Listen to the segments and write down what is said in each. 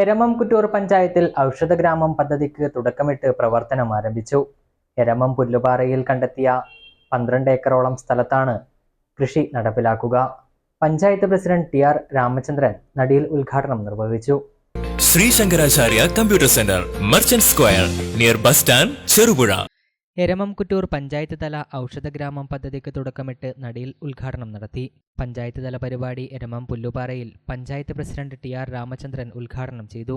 എരമം കുറ്റൂർ പഞ്ചായത്തിൽ ഔഷധഗ്രാമം പദ്ധതിക്ക് തുടക്കമിട്ട് പ്രവർത്തനം ആരംഭിച്ചു. എരമം പുല്ലുപാറയിൽ കണ്ടെത്തിയ പന്ത്രണ്ട് ഏക്കറോളം സ്ഥലത്താണ് കൃഷി നടപ്പിലാക്കുക. Panchayat president T R Ramachandran നടിയിൽ ഉദ്ഘാടനം നിർവഹിച്ചു. Shri Shankaracharya computer centre merchant square near bus stand Cherupuzha. Eramam Kuttoor panchayat തല ഔഷധഗ്രാമം പദ്ധതിക്ക് തുടക്കമിട്ട് നടിയിൽ ഉദ്ഘാടനം നടത്തി. പഞ്ചായത്ത് തല പരിപാടി Eramam പുല്ലുപാറയിൽ panchayat president T R Ramachandran ഉദ്ഘാടനം ചെയ്തു.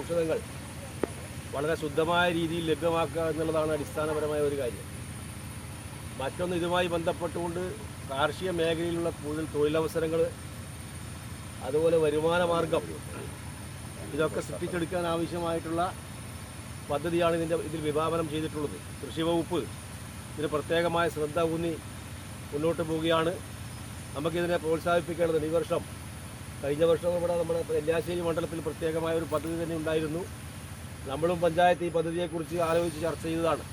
ഔഷധങ്ങൾ വളരെ ശുദ്ധമായ രീതിയിൽ ലഭ്യമാക്കുക എന്നുള്ളതാണ് അടിസ്ഥാനപരമായ ഒരു കാര്യം. മറ്റൊന്ന് ഇതുമായി ബന്ധപ്പെട്ടുകൊണ്ട് കാർഷിക മേഖലയിലുള്ള കൂടുതൽ തൊഴിലവസരങ്ങൾ അതുപോലെ വരുമാന മാർഗം ഇതൊക്കെ സൃഷ്ടിച്ചെടുക്കാൻ ആവശ്യമായിട്ടുള്ള പദ്ധതിയാണ് ഇതിന്റെ ഇതിൽ വിഭാവനം ചെയ്തിട്ടുള്ളത്. കൃഷി വകുപ്പ് ഇതിന് പ്രത്യേകമായ ശ്രദ്ധ ഊന്നി മുന്നോട്ട് പോവുകയാണ്. നമുക്കിതിനെ പ്രോത്സാഹിപ്പിക്കേണ്ടത് ഈ വർഷം. കഴിഞ്ഞ വർഷം ഇവിടെ നമ്മുടെ എല്ലാശ്ശേരി മണ്ഡലത്തിൽ പ്രത്യേകമായ ഒരു പദ്ധതി തന്നെ ഉണ്ടായിരുന്നു. നമ്മളും പഞ്ചായത്ത് ഈ പദ്ധതിയെക്കുറിച്ച് ആലോചിച്ച് ചർച്ച ചെയ്തതാണ്.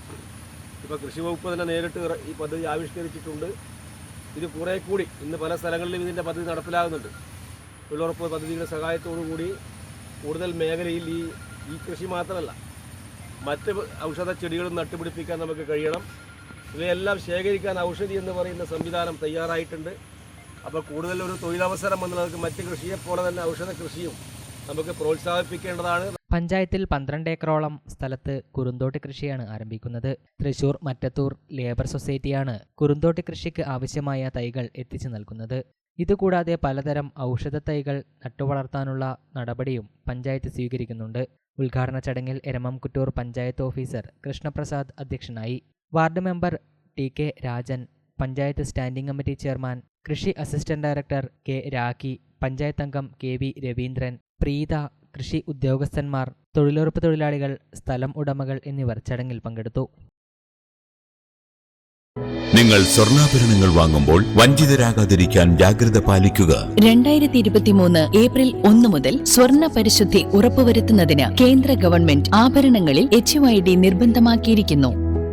ഇപ്പോൾ കൃഷി വകുപ്പ് തന്നെ നേരിട്ട് ഈ പദ്ധതി ആവിഷ്കരിച്ചിട്ടുണ്ട്. ഇത് കുറേ കൂടി ഇന്ന് പല സ്ഥലങ്ങളിലും ഇതിന്റെ പദ്ധതി നടപ്പിലാകുന്നുണ്ട്. തൊഴിലുറപ്പ് പദ്ധതിയുടെ സഹായത്തോടു കൂടി കൂടുതൽ മേഖലയിൽ ഈ ഈ കൃഷി മാത്രമല്ല മറ്റ് ഔഷധ ചെടികളും നട്ടുപിടിപ്പിക്കാൻ നമുക്ക് കഴിയണം. ഇവയെല്ലാം ശേഖരിക്കാൻ ഔഷധി എന്ന് പറയുന്ന സംവിധാനം തയ്യാറായിട്ടുണ്ട്. അപ്പോൾ കൂടുതൽ ഒരു തൊഴിലവസരം എന്നുള്ളത് മറ്റ് കൃഷിയെപ്പോലെ തന്നെ ഔഷധ കൃഷിയും നമുക്ക് പ്രോത്സാഹിപ്പിക്കേണ്ടതാണ്. പഞ്ചായത്തിൽ പന്ത്രണ്ട് ഏക്കറോളം സ്ഥലത്ത് കുറുന്തോട്ടി കൃഷിയാണ് ആരംഭിക്കുന്നത്. തൃശൂർ മറ്റത്തൂർ ലേബർ സൊസൈറ്റിയാണ് കുറുന്തോട്ടി കൃഷിക്ക് ആവശ്യമായ തൈകൾ എത്തിച്ചു നൽകുന്നത്. ഇതുകൂടാതെ പലതരം ഔഷധ തൈകൾ നട്ടുവളർത്താനുള്ള നടപടിയും പഞ്ചായത്ത് സ്വീകരിക്കുന്നുണ്ട്. ഉദ്ഘാടന ചടങ്ങിൽ എരമം കുറ്റൂർ പഞ്ചായത്ത് ഓഫീസർ കൃഷ്ണപ്രസാദ് അധ്യക്ഷനായി. Ward member T K Rajan panchayat standing committee chairman കൃഷി assistant director K Rakhi panchayat അംഗം കെ വി രവീന്ദ്രൻ പ്രീത കൃഷി ഉദ്യോഗസ്ഥന്മാർ തൊഴിലുറപ്പ് തൊഴിലാളികൾ സ്ഥലം ഉടമകൾ എന്നിവർ ചടങ്ങിൽ പങ്കെടുത്തു. നിങ്ങൾ സ്വർണാഭരണങ്ങൾ വാങ്ങുമ്പോൾ വഞ്ചിതരാകാതിരിക്കാൻ ജാഗ്രത പാലിക്കുക. രണ്ടായിരത്തി ഇരുപത്തിമൂന്ന് ഏപ്രിൽ ഒന്ന് മുതൽ സ്വർണ പരിശുദ്ധി ഉറപ്പുവരുത്തുന്നതിന് കേന്ദ്ര ഗവൺമെന്റ് ആഭരണങ്ങളിൽ എച്ച് നിർബന്ധമാക്കിയിരിക്കുന്നു.